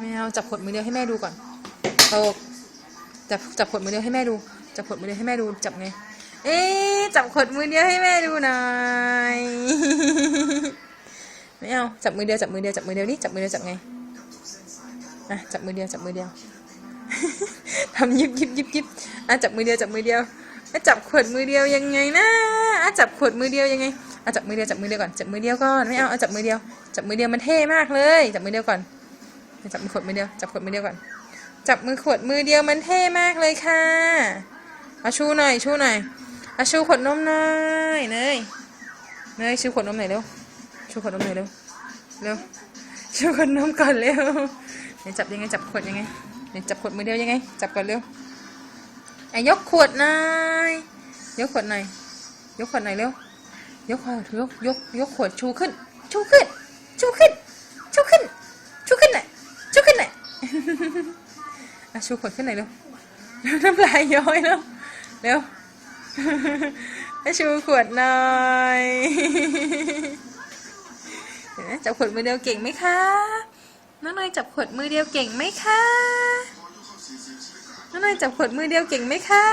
ไม่เอาจับขวดมือเดียวให้แม่ดูก่อนโตจับจับขวดมือเดียวให้แม่ดู จับขวดมือเดียวให้แม่ดู จับไง เอ๊จับขวดมือเดียวให้แม่ดูหน่อยไม่เอา จับมือเดียว จับมือเดียว จับมือเดียวนี่ จับมือเดียว จับไงอะจับมือเดียว จับมือเดียวทำยิบยิบยิบยิบอะจับมือเดียว จับมือเดียวอะจับขวดมือเดียวยังไงนะอะจับขวดมือเดียวยังไงอะจับมือเดียว จับมือเดียวก่อน จับมือเดียวก่อน ไม่เอาเอาจับมือเดียว จับมือเดียวมันเท่มากเลย จับมือเดียวก่อน จับมือขวดมือเดียว จับขวดมือเดียวก่อน จับมือขวดมือเดียวมันเท่มากเลยค่ะอาชูหน่อย ชูหน่อยอาชูขวดนมหน่อยเนยเนยชูขวดนมหน่อยเร็ว ชูขวดนมหน่อยเร็ว เร็ว ชูขวดนมก่อนเร็วเดี๋ยวจับยังไง จับขวดยังไงเดี๋ยวจับขวดมือเดียวยังไง จับก่อนเร็วไอ้ยกขวดหน่อยยกขวดหน่อยยกขวดหน่อยเร็วยกขวดยกยกยกขวดชูขึ้น ชูขึ้น ชูขึ้น อะชูขวดขึ้นหน่อยเร็วน้ำลายย้อยแล้ว เร็วให้ชูขวดหน่อยเห็นไหมจับขวดมือเดียวเก่งไหมคะน้องเนยจับขวดมือเดียวเก่งไหมคะ น้องเนยจับขวดมือเดียวเก่งไหมคะ